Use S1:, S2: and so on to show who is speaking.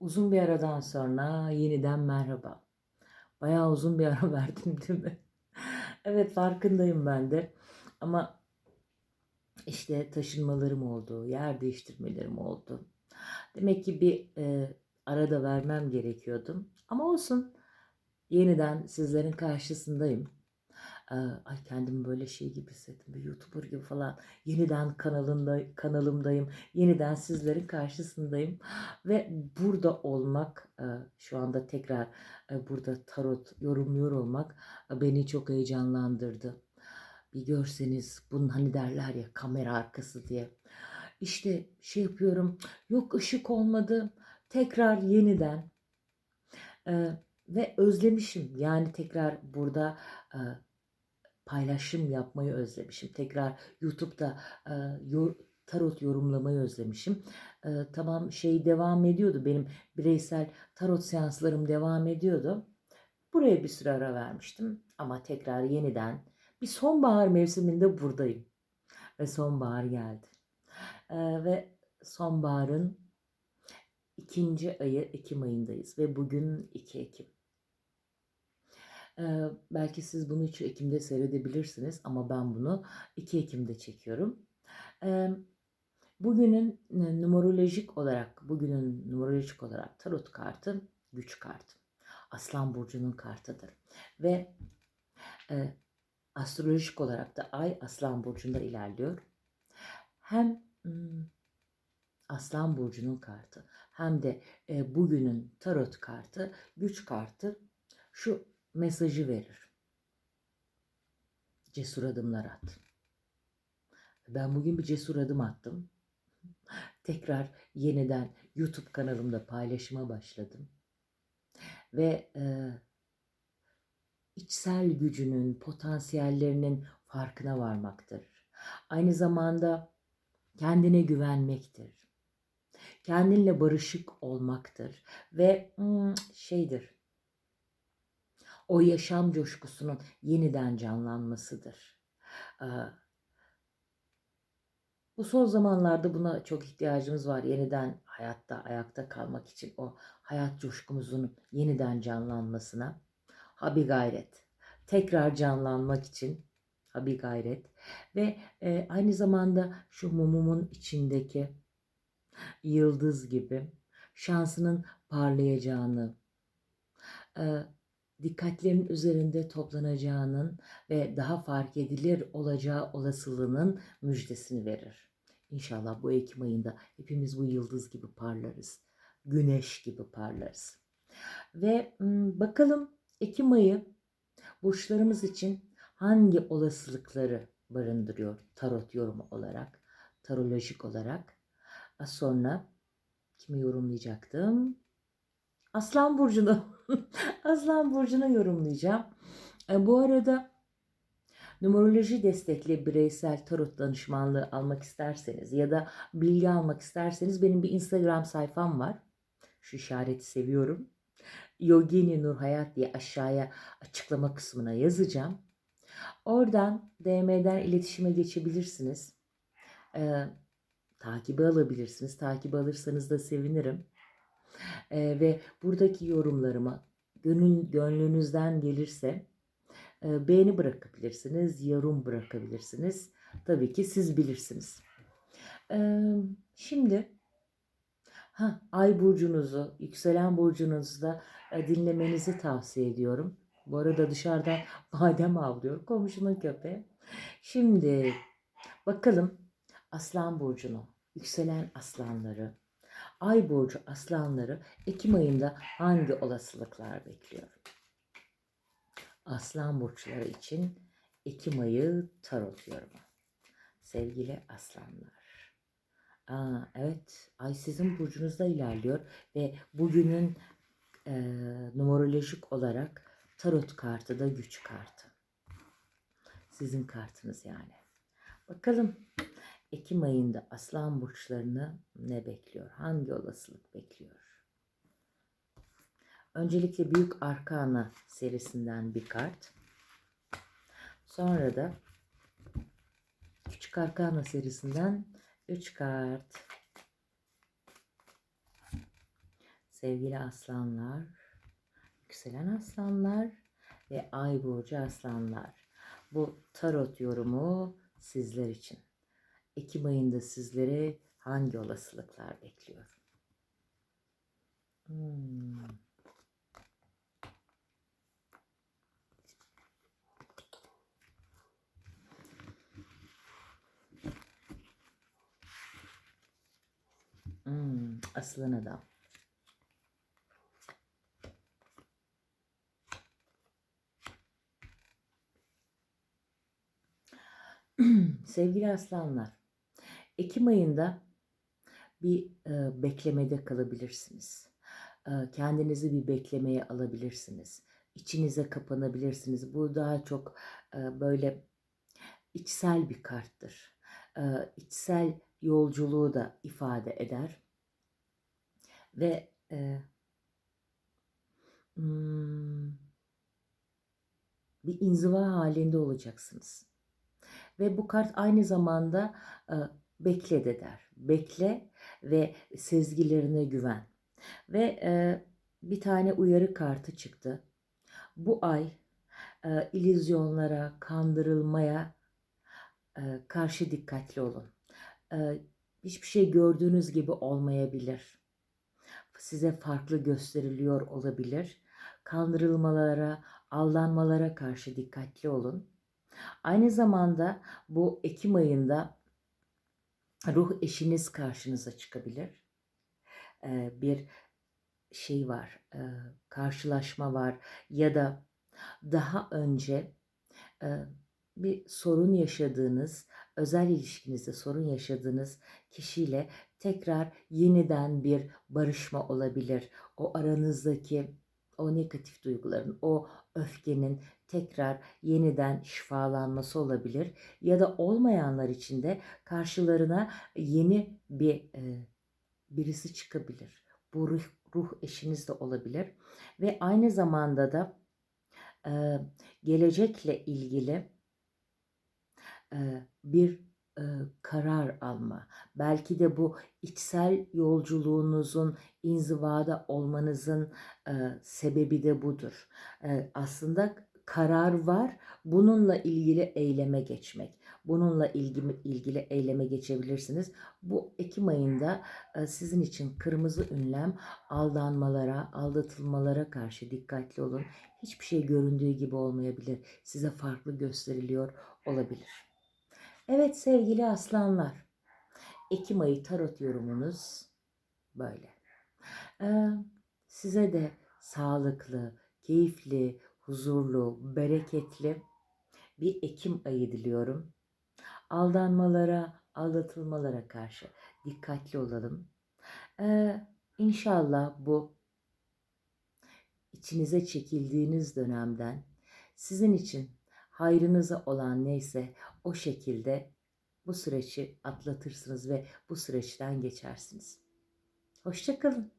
S1: Uzun bir aradan sonra yeniden merhaba. Bayağı uzun bir ara verdim değil mi? Evet farkındayım ben de. Ama işte taşınmalarım oldu, yer değiştirmelerim oldu. Demek ki bir e, arada vermem gerekiyordu. Ama olsun. Yeniden sizlerin karşısındayım. Ee, Ay kendimi böyle şey gibi hissettim. Bir YouTuber gibi falan. Yeniden kanalında, kanalımdayım. Yeniden sizlerin karşısındayım. Ve burada olmak, şu anda tekrar burada tarot yorumluyor olmak beni çok heyecanlandırdı. Bir görseniz bunun hani derler ya kamera arkası diye. İşte şey yapıyorum. Yok ışık olmadı. Tekrar yeniden. E, ve özlemişim. Yani tekrar burada e, paylaşım yapmayı özlemişim. Tekrar YouTube'da e, yor, tarot yorumlamayı özlemişim. E, tamam şey devam ediyordu. Benim bireysel tarot seanslarım devam ediyordu. Buraya bir süre ara vermiştim. Ama tekrar yeniden bir sonbahar mevsiminde buradayım. Ve sonbahar geldi. E, ve sonbaharın ikinci ayı Ekim ayındayız. Ve bugün 2 Ekim. Belki siz bunu 3 Ekim'de seyredebilirsiniz ama ben bunu 2 Ekim'de çekiyorum. Bugünün numerolojik olarak, bugünün numerolojik olarak tarot kartı güç kartı. Aslan burcunun kartıdır. Ve e, astrolojik olarak da Ay Aslan burcunda ilerliyor. Hem hmm, Aslan burcunun kartı hem de e, bugünün tarot kartı, güç kartı şu mesajı verir. Cesur adımlar at. Ben bugün bir cesur adım attım. Tekrar yeniden YouTube kanalımda paylaşıma başladım. Ve e, içsel gücünün, potansiyellerinin farkına varmaktır. Aynı zamanda kendine güvenmektir. Kendinle barışık olmaktır ve hmm, şeydir o yaşam coşkusunun yeniden canlanmasıdır. Bu son zamanlarda buna çok ihtiyacımız var. Yeniden hayatta, ayakta kalmak için o hayat coşkumuzun yeniden canlanmasına. Ha bir gayret. Tekrar canlanmak için ha bir gayret. Ve e, aynı zamanda şu mumumun içindeki yıldız gibi şansının parlayacağını, e, dikkatlerin üzerinde toplanacağının ve daha fark edilir olacağı olasılığının müjdesini verir. İnşallah bu Ekim ayında hepimiz bu yıldız gibi parlarız. Güneş gibi parlarız. Ve bakalım Ekim ayı burçlarımız için hangi olasılıkları barındırıyor tarot yorumu olarak, tarolojik olarak. Az sonra kimi yorumlayacaktım? Aslan Burcu'nu Aslan Burcu'nu yorumlayacağım. E, bu arada numeroloji destekli bireysel tarot danışmanlığı almak isterseniz ya da bilgi almak isterseniz benim bir Instagram sayfam var. Şu işareti seviyorum. Yogini Nur Hayat diye aşağıya açıklama kısmına yazacağım. Oradan DM'den iletişime geçebilirsiniz. Ee, takibi alabilirsiniz. Takibi alırsanız da sevinirim. E, ve buradaki yorumlarıma gönül, gönlünüzden gelirse e, beğeni bırakabilirsiniz, yorum bırakabilirsiniz. Tabii ki siz bilirsiniz. E, şimdi ha, ay burcunuzu, yükselen burcunuzu da e, dinlemenizi tavsiye ediyorum. Bu arada dışarıdan badem avlıyor komşunun köpeği. Şimdi bakalım Aslan burcunu, yükselen aslanları, Ay burcu aslanları Ekim ayında hangi olasılıklar bekliyor? Aslan burçları için Ekim ayı tarot yorumu. Sevgili aslanlar. Aa, evet ay sizin burcunuzda ilerliyor ve bugünün e, numerolojik olarak tarot kartı da güç kartı. Sizin kartınız yani. Bakalım Ekim ayında aslan burçlarını ne bekliyor? Hangi olasılık bekliyor? Öncelikle Büyük Arkana serisinden bir kart. Sonra da Küçük Arkana serisinden 3 kart. sevgili aslanlar, yükselen aslanlar ve ay burcu aslanlar. Bu tarot yorumu sizler için. Ekim ayında sizleri hangi olasılıklar bekliyor? Hmm. Hmm, aslan adam. Sevgili aslanlar, Ekim ayında bir e, beklemede kalabilirsiniz. E, kendinizi bir beklemeye alabilirsiniz. İçinize kapanabilirsiniz. Bu daha çok e, böyle içsel bir karttır. E, içsel yolculuğu da ifade eder. Ve e, hmm, bir inziva halinde olacaksınız. Ve bu kart aynı zamanda e, bekle de der. Bekle ve sezgilerine güven. Ve e, bir tane uyarı kartı çıktı. Bu ay e, illüzyonlara, kandırılmaya e, karşı dikkatli olun. E, hiçbir şey gördüğünüz gibi olmayabilir. Size farklı gösteriliyor olabilir. Kandırılmalara, aldanmalara karşı dikkatli olun. Aynı zamanda bu Ekim ayında ruh eşiniz karşınıza çıkabilir. Bir şey var, karşılaşma var ya da daha önce bir sorun yaşadığınız, özel ilişkinizde sorun yaşadığınız kişiyle tekrar yeniden bir barışma olabilir. O aranızdaki o negatif duyguların, o öfkenin tekrar yeniden şifalanması olabilir ya da olmayanlar için de karşılarına yeni bir e, birisi çıkabilir. Bu ruh, ruh eşiniz de olabilir ve aynı zamanda da e, gelecekle ilgili e, bir e, karar alma. Belki de bu içsel yolculuğunuzun inzivada olmanızın e, sebebi de budur. E, aslında karar var. Bununla ilgili eyleme geçmek. Bununla ilgili, ilgili eyleme geçebilirsiniz. Bu Ekim ayında e, sizin için kırmızı ünlem aldanmalara, aldatılmalara karşı dikkatli olun. Hiçbir şey göründüğü gibi olmayabilir. Size farklı gösteriliyor olabilir. Evet sevgili aslanlar. Ekim ayı tarot yorumunuz böyle. Ee, size de sağlıklı, keyifli, huzurlu, bereketli bir Ekim ayı diliyorum. Aldanmalara, aldatılmalara karşı dikkatli olalım. Ee, inşallah bu içinize çekildiğiniz dönemden sizin için hayrınıza olan neyse o şekilde bu süreci atlatırsınız ve bu süreçten geçersiniz. Hoşçakalın.